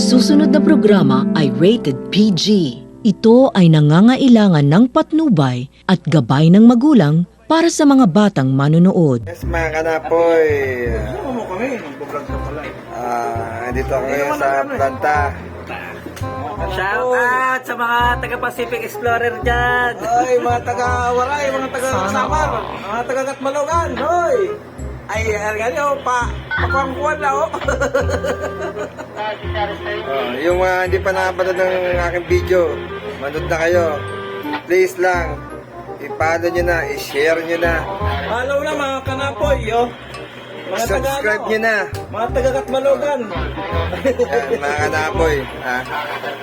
susunod na programa ay rated PG. Ito ay nangangailangan ng patnubay at gabay ng magulang para sa mga batang manonood. Yes, mga kanapoy. Ano mo kami? Nagbablog ka pala eh. Ah, dito ako ngayon sa planta. Shout out sa mga taga Pacific Explorer dyan. Ay, mga taga-Waray, mga taga-Samar, mga taga-Katmalogan, hoy! Ay, ano nyo, pa, pakwangkuhan na, oh. Oh, yung mga hindi pa nakapanood ng aking video, manood na kayo. Please lang, i-follow nyo na, i-share nyo na, Follow na mga kanapoy, yo. Mga subscribe taga, nyo na. Mga taga-Katmalogan. Yan, mga kanapoy. Ah,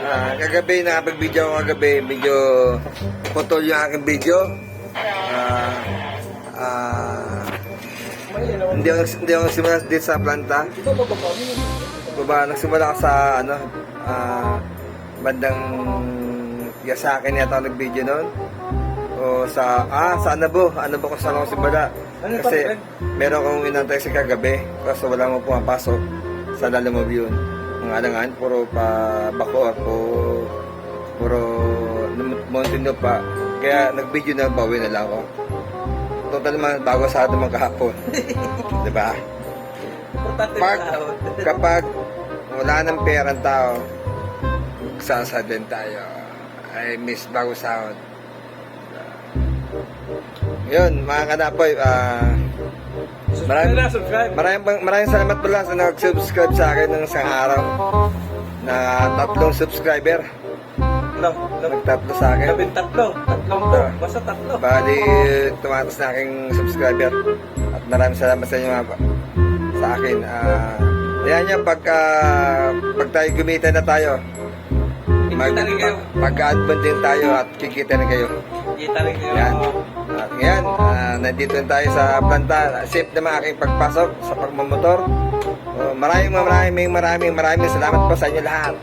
ah, kagabi, nakapag-video ako kagabi. Medyo putol yung aking video. Ah, ah, hindi ako, hindi ako nagsimula dito sa planta. Baba, nagsimula ako sa, ano, ah, bandang Yasakin yata ako nag-video noon. O sa, ah, sa Anabo. Anabo ko saan ako simula. Kasi, meron akong inantay sa kagabi. Kaso wala mo pumapasok sa Lalamove yun. Ang alangan, puro pa bako ako. Puro mountain pa. Kaya nag-video na, bawi na lang ako. Total naman, bago sa atin magkahapon. diba? Importante Pag, kapag wala ng pera ang tao, sasad din tayo. I miss bago sahod. Yun, mga kanapoy, ah, Subscribe Maraming- na, subscribe. maraming, maraming salamat pala sa nag-subscribe sa akin ng isang araw na tatlong subscriber. No, Nagtatlo sa akin. labing tatlo. Tatlong to. Basta tatlo. Bali, tumatas na aking subscriber. At maraming salamat sa inyo mga sa akin. Ah, ayan niya, pag, ah, pag tayo gumita na tayo, mag, Kikita mag-adbond din tayo at kikita rin kayo. Kita rin kayo. Yan. At ngayon, ah, nandito na tayo sa planta. Safe naman aking pagpasok sa pagmamotor. Oh, maraming maraming maraming maraming salamat po sa inyo lahat.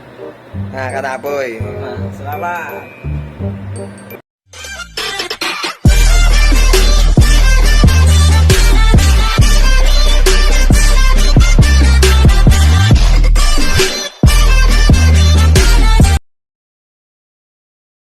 Mga kanapoy. ว่า